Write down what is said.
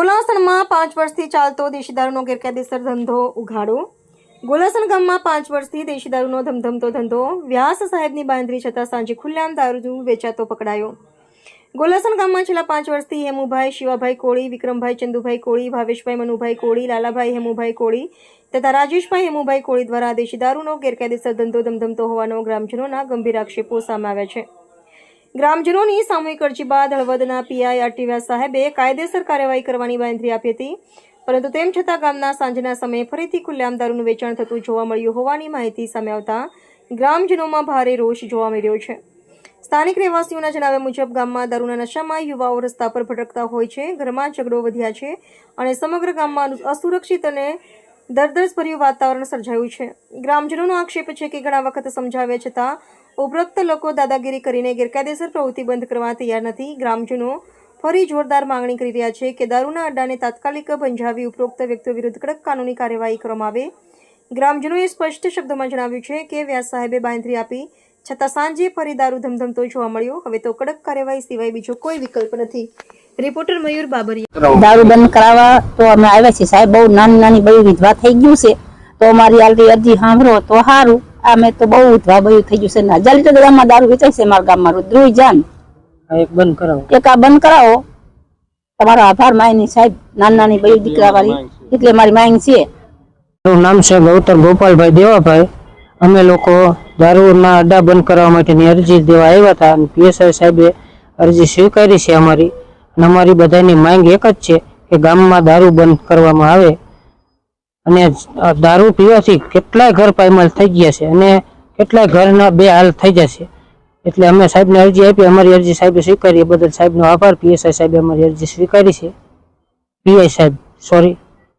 ગોલાસણમાં પાંચ વર્ષથી ચાલતો દેશી દારૂનો ગેરકાયદેસર ધંધો ઉઘાડો. ગોલાસણ ગામમાં પાંચ વર્ષથી દેશી દારૂનો ધમધમતો ધંધો. વ્યાસ સાહેબની બાંધરી છતાં સાંજે ખુલ્લામ દારૂ વેચાતો પકડાયો. ગોલાસણ ગામમાં છેલ્લા પાંચ વર્ષથી હેમુભાઈ, શિવાભાઈ કોળી, વિક્રમભાઈ, ચંદુભાઈ કોળી, ભાવેશભાઈ, મનુભાઈ કોળી, લાલાભાઈ, હેમુભાઈ કોળી તથા રાજેશભાઈ, હેમુભાઈ કોળી દ્વારા દેશી દારૂનો ગેરકાયદેસર ધંધો ધમધમતો હોવાનો ગ્રામજનોના ગંભીર આક્ષેપો સામે આવ્યા છે. ગ્રામજનોની સામૂહિક અરજી બાદ હળવદના પીઆઈ આરટી સાહેબે કાયદેસર કાર્યવાહી કરવાની બાંધરી આપી હતી. પરંતુ તેમ છતાં ગામના સાંજના સમયે ફરીથી ખુલ્લેઆમ દારૂનું વેચાણ થતું જોવા મળ્યું હોવાની માહિતી સામે આવતા ગ્રામજનોમાં ભારે રોષ જોવા મળ્યો છે. સ્થાનિક રહેવાસીઓના જણાવ્યા મુજબ, ગામમાં દારૂના નશામાં યુવાઓ રસ્તા પર ભટકતા હોય છે, ઘરમાં ઝઘડો વધ્યા છે અને સમગ્ર ગામમાં અસુરક્ષિત અને દરદર્શભર્યું વાતાવરણ સર્જાયું છે. ગ્રામજનોનો આક્ષેપ છે કે ઘણા વખત સમજાવ્યા છતાં ઉપરોક્ત લોકો દાદાગીરી કરીને ગેરકાયદેસર પ્રવૃત્તિ બંધ કરવા તૈયાર નથી. ગ્રામજનો ફરી જોરદાર માંગણી કરી રહ્યા છે કે દારૂના અડ્ડાને તાત્કાલિક બંધાવી ઉપરોક્ત વ્યક્તિઓ વિરુદ્ધ કડક કાનૂની કાર્યવાહી કરવામાં આવે. ગ્રામજનોએ સ્પષ્ટ શબ્દોમાં જણાવ્યું છે કે વ્યાસ સાહેબે બાંધરી આપી, છતાં સાંજે ફરી દારૂ ધમધમતો જોવા મળ્યો. હવે તો કડક કાર્યવાહી સિવાય બીજો કોઈ વિકલ્પ નથી. રિપોર્ટર મયુર બાબરિયા. દારૂ બંધ કરાવવા તો અમે આવ્યા છીએ સાહેબ. બહુ નાની નાની બહુ વિધવા થઈ ગયું છે. તો અમારી આલરી અરજી સાંભળો તો સારું. અમે તો બહુ વિધવા થઈ ગયું છે. ને હજાર લીટર ગામમાં દારૂ વેચાય છે મારા ગામમાં રુદ્રુઈ જાન. એક બંધ કરાવો. એક આ બંધ કરાવો. તમારો આભાર માયની સાહેબ. નાની નાની બધી દીકરા વાળી એટલે મારી માંગ છે. મારું નામ છે ગૌતમ ગોપાલભાઈ દેવાભાઈ. અમે લોકો દારૂના અડ્ડા બંધ કરવા માટેની અરજી દેવા આવ્યા હતા અને પીએસઆઈ સાહેબે અરજી સ્વીકારી છે અમારી. અને અમારી બધાની માંગ એક જ છે કે ગામમાં દારૂ બંધ કરવામાં આવે. અને દારૂ પીવાથી કેટલાય ઘર પાયમાલ થઈ ગયા છે અને કેટલાય ઘરના બે હાલ થઈ જશે એટલે અમે સાહેબને અરજી આપી, અમારી અરજી સાહેબે સ્વીકારી. એ બદલ સાહેબનો આભાર. પીએસઆઈ સાહેબે અમારી અરજી સ્વીકારી છે. પીઆઈ સાહેબ સોરી